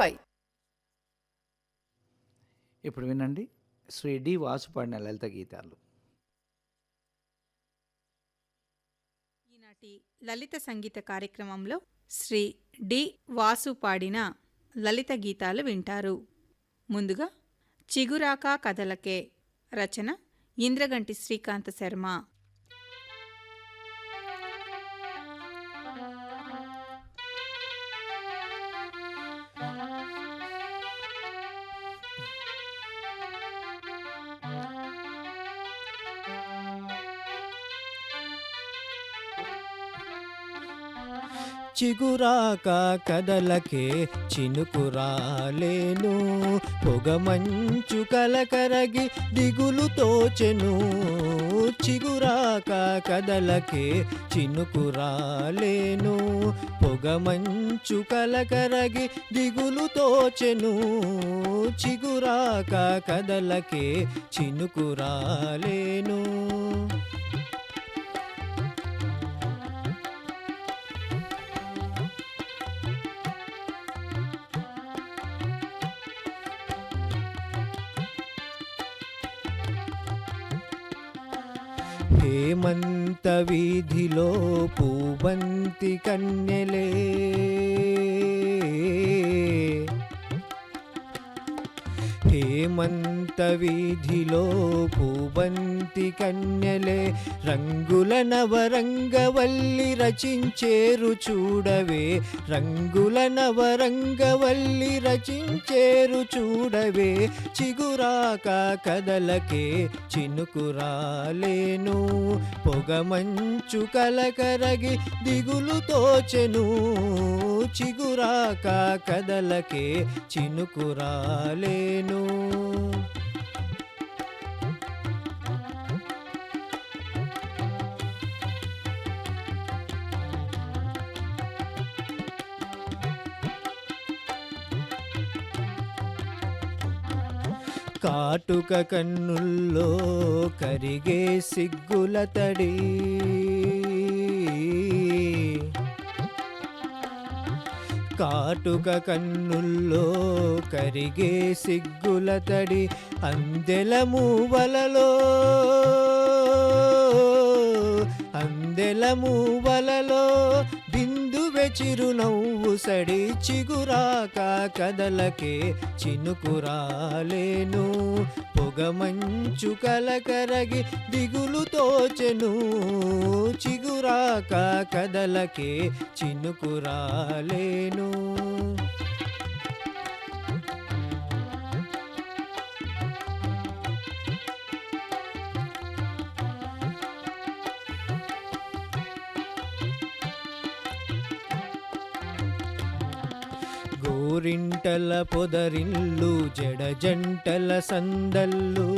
Five ఇప్పుడు వినండి. Shri D Vasu పాడిన లలిత గీతాలు. ఈనాటి లలిత సంగీత కార్యక్రమంలో శ్రీ డి వాసు పాడిన లలిత గీతాలు వింటారు. ముందుగా చిగురాక కథలకే రచన ఇంద్రగంటి శ్రీకాంత శర్మ. చిగురాక కదలకే చినుకురాలేను. పొగమంచు కలకరగి దిగులు తోచెను. చిగురాక కదలకే చినుకురాలేను. పొగమంచు కలకరగి దిగులు తోచెను. చిగురాక కదలకే చినుకురాలేను. హేమంత వీధిలో పూవంతి కన్యలే. హేమంత వీధిలో పూబంతి కన్యలే రంగుల నవరంగవల్లి రచించేరు చూడవే. రంగుల నవరంగవల్లి రచించేరు చూడవే. చిగురాక కదలకే చినుకురాలేను. పొగమంచు కలకరగి దిగులు తోచెను. చిగురాక కదలకే చినుకురాలేను. కాటుక కన్నుల్లో కరిగే సిగ్గుల తడి. కాటుక కన్నుల్లో కరిగే సిగ్గుల తడి అందెల మూవలలో. అందెల మూవలలో చిరునవ్వు సడి చిగురాక కదలకే చినుకురాలేను. పొగమంచు కలకరగి దిగులు తోచెను. చిగురాక కదలకే చినుకురాలేను. గోరింటల పొదరిల్లు జడ జంటల సందల్లు.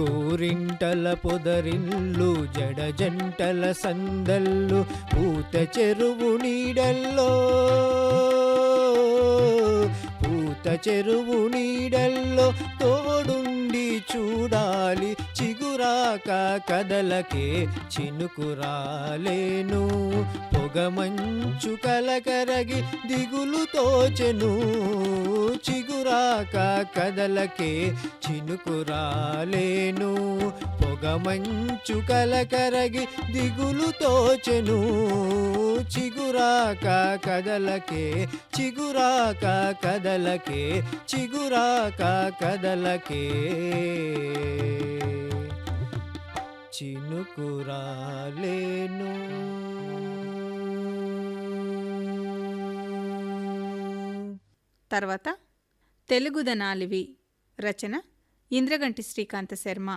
గోరింటల పొదరిల్లు జడ జంటల సందల్లు పూత చెరువు నీడల్లో. పూత చెరువు నీడల్లో తోడుండి చూడాలి చిగురాక కదలకే చినుకురాలేను. పొగమంచు కలకరగి దిగులు తోచెను. చిగురాక కదలకే చినుకురాలేను. పొగమంచు కలకరగి దిగులు తోచెను. చిగురాక కదలకే చిగురాక కదలకే చిగురాక కదలకే. చినుకురాలేను తర్వాత తెలుగుదనాలివి రచన ఇంద్రగంటి శ్రీకాంత శర్మ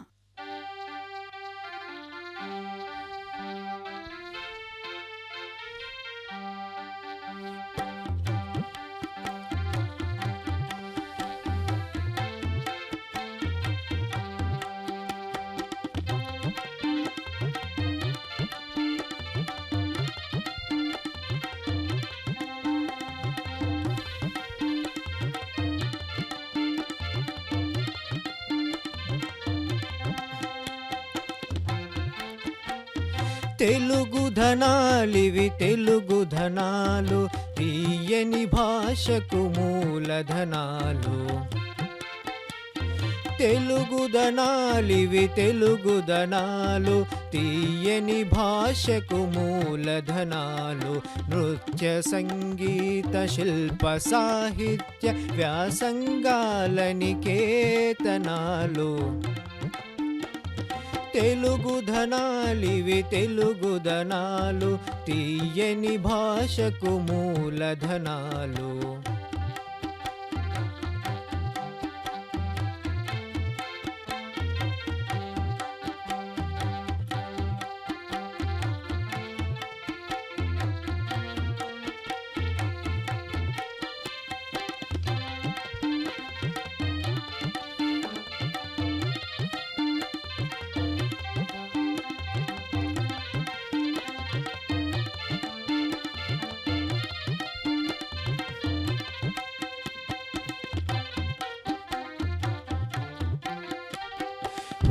తెలుగు ధనాలివి తెలుగు ధనాలు తీయని భాషకు మూలధనాలు తెలుగు ధనాలివి తెలుగు ధనాలు తీయని భాషకు మూలధనాలు నృత్య సంగీత శిల్ప సాహిత్య వ్యాసంగాల నికేతనాలు. తెలుగు ధనాలివి తెలుగు ధనాలు తీయని భాషకు మూలధనాలు.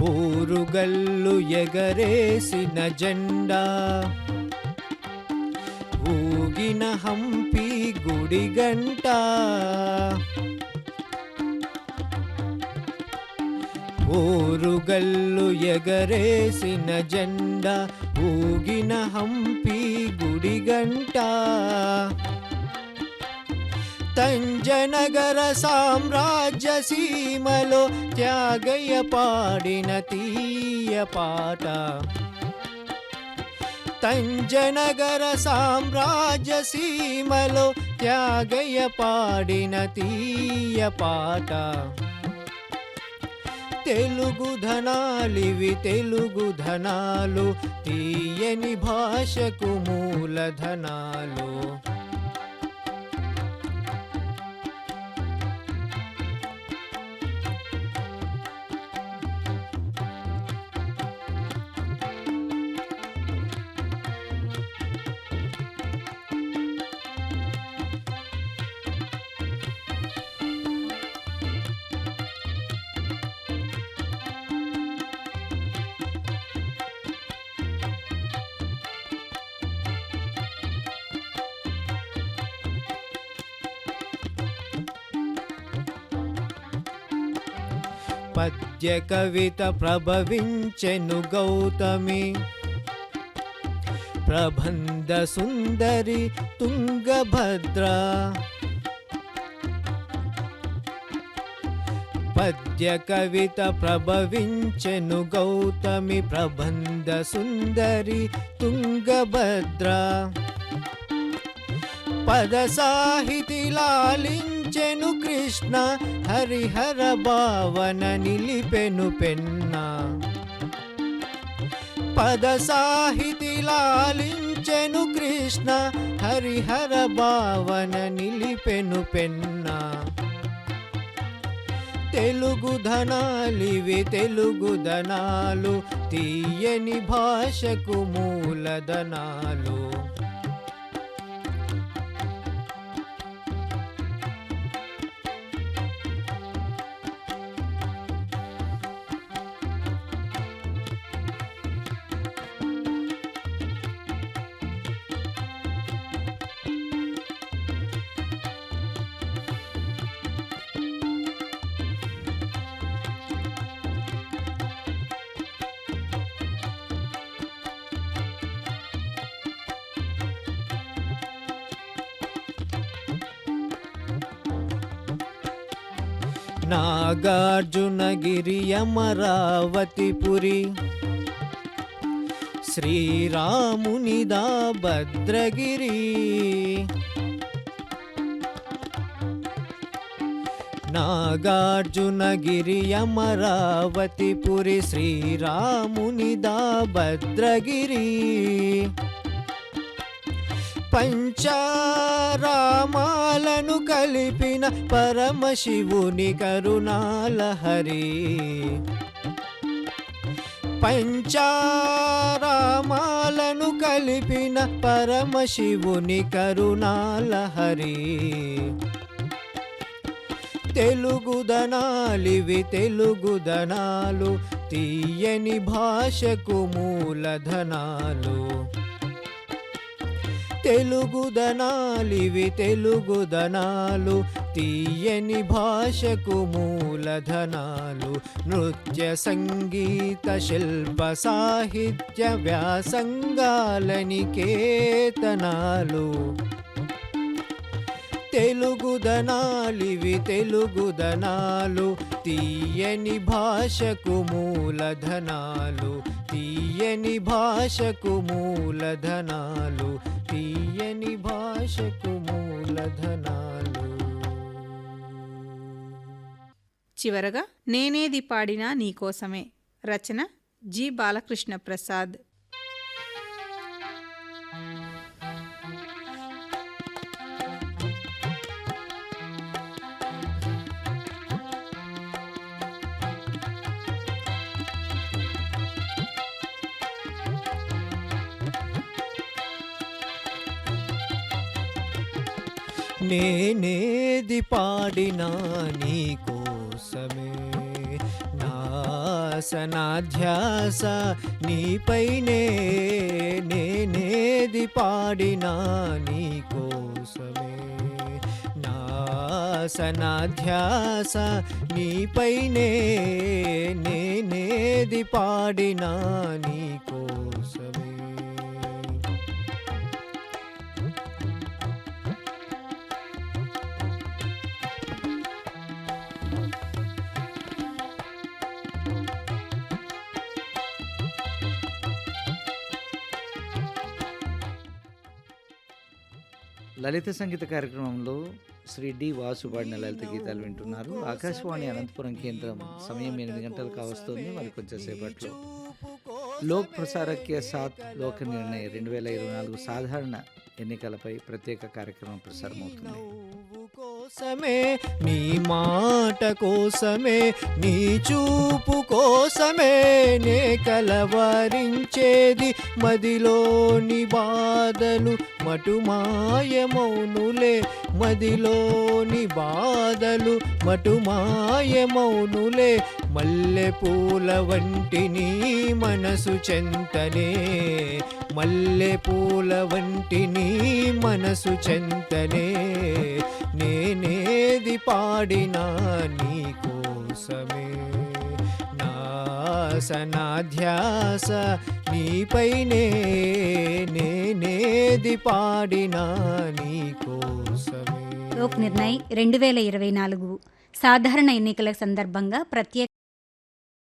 ఊరుగల్లు ఎగరేసిన జెండా. ఊగిన హంపి గుడి గంట ఊరుగల్లు ఎగరేసిన జెండా ఊగిన హంపి గుడి గంట తంజనగర సామ్రాజ్య సీమలో త్యాగయ్య పాడిన తీయ పాట తంజనగర సామ్రాజ్య సీమలో త్యాగయ్య పాడిన తీయ పాట తెలుగు ధనాలివి తెలుగు ధనాలు తీయని భాషకు మూలధనాలు పద్య కవిత ప్రభవించెను గౌతమి. ప్రబంధ సుందరి తుంగభద్ర. పద్య కవిత ప్రభవించెను గౌతమి. ప్రబంధ సుందరి తుంగభద్ర. పద సాహితి లాలించెను కృష్ణ హరిహర భావన నిలిపెను పెన్న. పద సాహితి లాలించెను కృష్ణ హరిహర భావన నిలిపెను పెన్న. తెలుగు ధనాలివి తెలుగు ధనాలు తీయని భాషకు మూలధనాలు. నాగార్జునగిరి అమరావతిపురి శ్రీరామునిదా భద్రగిరి నాగార్జునగిరి అమరావతిపురి శ్రీరామునిదా భద్రగిరి పంచారామాలను కలిపిన పరమశివుని కరుణాలహరి పంచారామాలను కలిపిన పరమశివుని కరుణాలహరి తెలుగుదనాలివి తెలుగుదనాలు తీయని భాషకు మూలధనాలు. తెలుగుదనాలివి తెలుగుదనాలు తీయని భాషకు మూలధనాలు నృత్య సంగీత శిల్ప సాహిత్య వ్యాసంగాలని కేతనాలు. తెలుగుదనాలివి తెలుగుదనాలు తీయని భాషకు మూలధనాలు తీయని భాషకు మూలధనాలు తీయని భాషకు మూలధనాలు. చివరగా నేనేది పాడినా నీకోసమే రచన జి బాలకృష్ణ ప్రసాద్ నేనేది పాడినా నీ కోసమే నాసనాధ్యాస నీపైనే నేనేది పాడినా నీ కోసమే నాసనాధ్యాస నీపైనే నేనేది పాడినా నీ లలిత సంగీత కార్యక్రమంలో శ్రీ డి వాసు పాడిన లలిత గీతాలు వింటున్నారు. ఆకాశవాణి అనంతపురం కేంద్రం సమయం ఎనిమిది గంటలు కావస్తుంది. మరి కొంచెంసేపట్లో లోక్ ప్రసారక్య సాత్ లోక నిర్ణయ రెండు వేల ఇరవై నాలుగు సాధారణ ఎన్నికలపై ప్రత్యేక కార్యక్రమం ప్రసారమవుతుంది కోసమే నీ మాట కోసమే నీ చూపు కోసమే నే కలవరించేది. మదిలోని బాధలు మటుమాయమౌనులే మదిలోని బాధలు. మటుమాయమౌనులే మల్లె పూల వంటి నీ మనసు చెంతనే. మల్లె పూల వంటి నీ మనసు చెంతనే. నేనేది పాడినా నీ కోసమే. ధ్యాస నీపైనే నేనేది పాడినా నీకోసమే లోక్ నిర్ణయ్ రెండు వేల ఇరవై నాలుగు సాధారణ ఎన్నికల సందర్భంగా ప్రత్యేక